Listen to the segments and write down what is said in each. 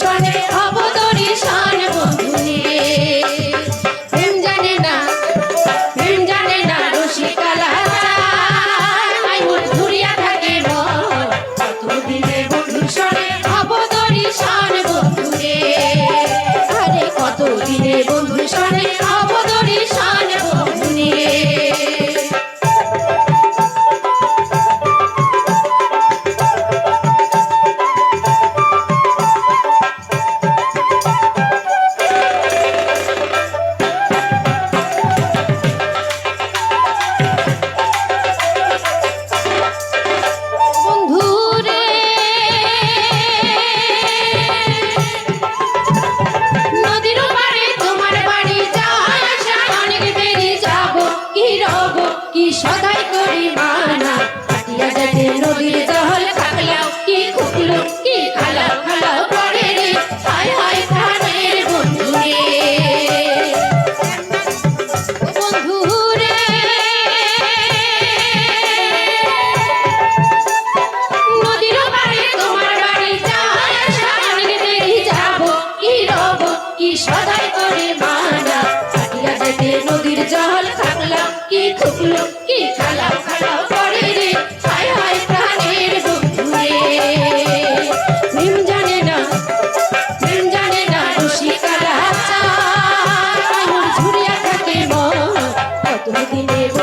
trying to get Subscribe. কি সদাই করি মানা নদীর জহল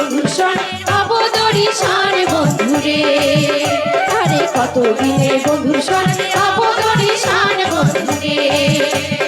বন্ধুর আবদরি সার বন্ধুরে। আরে কতদিনে বন্ধুর সার। আবদরি সার বন্ধুরে।